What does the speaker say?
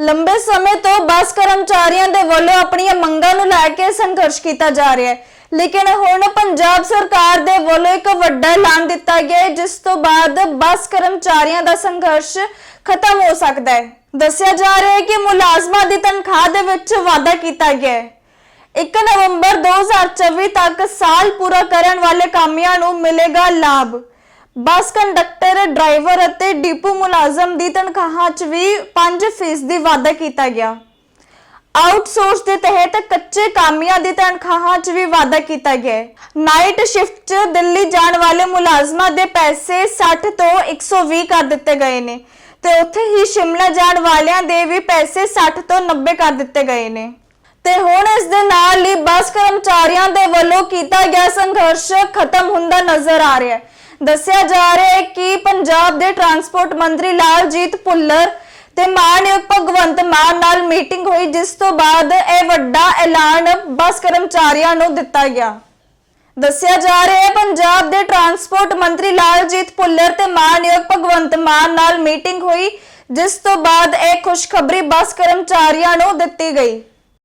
ਲੰਬੇ ਸਮੇਂ ਤੋਂ ਬੱਸ ਕਰਮਚਾਰੀਆਂ ਦੇ ਵੱਲੋਂ ਆਪਣੀਆਂ ਮੰਗਾਂ ਨੂੰ ਲੈ ਕੇ ਸੰਘਰਸ਼ ਕੀਤਾ ਜਾ ਰਿਹਾ ਹੈ। ਲੇਕਿਨ ਹੁਣ ਪੰਜਾਬ ਸਰਕਾਰ ਦੇ ਵੱਲੋਂ ਇੱਕ ਵੱਡਾ ਐਲਾਨ ਦਿੱਤਾ ਗਿਆ ਹੈ, ਜਿਸ ਤੋਂ ਬਾਅਦ ਬੱਸ ਕਰਮਚਾਰੀਆਂ ਦਾ ਸੰਘਰਸ਼ ਖਤਮ ਹੋ ਸਕਦਾ ਹੈ। ਦੱਸਿਆ ਜਾ ਰਿਹਾ ਹੈ ਕਿ ਮੁਲਾਜ਼ਮਾਂ ਦੀ ਤਨਖਾਹ ਦੇ ਵਿੱਚ ਵਾਧਾ ਕੀਤਾ ਗਿਆ ਹੈ। 1 ਨਵੰਬਰ 2024 ਤੱਕ ਸਾਲ ਪੂਰਾ ਕਰਨ ਵਾਲੇ ਕਾਮਿਆਂ ਨੂੰ ਮਿਲੇਗਾ ਲਾਭ। ਬੱਸ ਕੰਡਕਟਰ, ਡਰਾਈਵਰ ਅਤੇ ਡਿਪੂ ਮੁਲਾਜ਼ਮ ਦੀ ਤਨਖਾਹਾਂ 'ਚ ਵੀ 5% ਦੀ ਵਾਧਾ ਕੀਤਾ ਗਿਆ। ਆਊਟਸੋਰਸ ਦੇ ਤਹਿਤ ਕੱਚੇ ਕਾਮਿਆਂ ਦੀ ਤਨਖਾਹਾਂ 'ਚ ਵੀ ਵਾਧਾ ਕੀਤਾ ਗਿਆ ਨਾਈਟ ਸ਼ਿਫਟ 'ਚ ਦਿੱਲੀ ਜਾਣ ਵਾਲੇ ਮੁਲਾਜ਼ਮਾਂ ਦੇ ਪੈਸੇ 60 ਤੋਂ 120 ਕਰ ਦਿੱਤੇ ਗਏ ਨੇ ਤੇ ਉੱਥੇ ਹੀ ਸ਼ਿਮਲਾ ਜਾਣ ਵਾਲਿਆਂ ਦੇ ਵੀ ਪੈਸੇ 60 ਤੋਂ 90 ਕਰ ਦਿੱਤੇ ਗਏ ਨੇ। ਤੇ ਹੁਣ ਇਸ ਦੇ ਨਾਲ ਹੀ ਬੱਸ ਕਰਮਚਾਰੀਆਂ ਦੇ ਵੱਲੋਂ ਕੀਤਾ ਗਿਆ ਸੰਘਰਸ਼ ਖਤਮ ਹੁੰਦਾ ਨਜ਼ਰ ਆ ਰਿਹਾ ਹੈ। ਦੱਸਿਆ ਜਾ ਰਿਹਾ ਹੈ ਕਿ ਪੰਜਾਬ ਦੇ ਟਰਾਂਸਪੋਰਟ ਮੰਤਰੀ ਲਾਲਜੀਤ ਭੁੱਲਰ ਤੇ ਮਾਨਯੋਗ ਭਗਵੰਤ ਮਾਨ ਨਾਲ ਮੀਟਿੰਗ ਹੋਈ, ਜਿਸ ਤੋਂ ਬਾਅਦ ਇਹ ਵੱਡਾ ਐਲਾਨ ਬੱਸ ਕਰਮਚਾਰੀਆਂ ਨੂੰ ਦਿੱਤਾ ਗਿਆ। ਦੱਸਿਆ ਜਾ ਰਿਹਾ ਹੈ, ਪੰਜਾਬ ਦੇ ਟਰਾਂਸਪੋਰਟ ਮੰਤਰੀ ਲਾਲਜੀਤ ਭੁੱਲਰ ਤੇ ਮਾਨਯੋਗ ਭਗਵੰਤ ਮਾਨ ਨਾਲ ਮੀਟਿੰਗ ਹੋਈ, ਜਿਸ ਤੋਂ ਬਾਅਦ ਇਹ ਖੁਸ਼ਖਬਰੀ ਬੱਸ ਕਰਮਚਾਰੀਆਂ ਨੂੰ ਦਿੱਤੀ ਗਈ।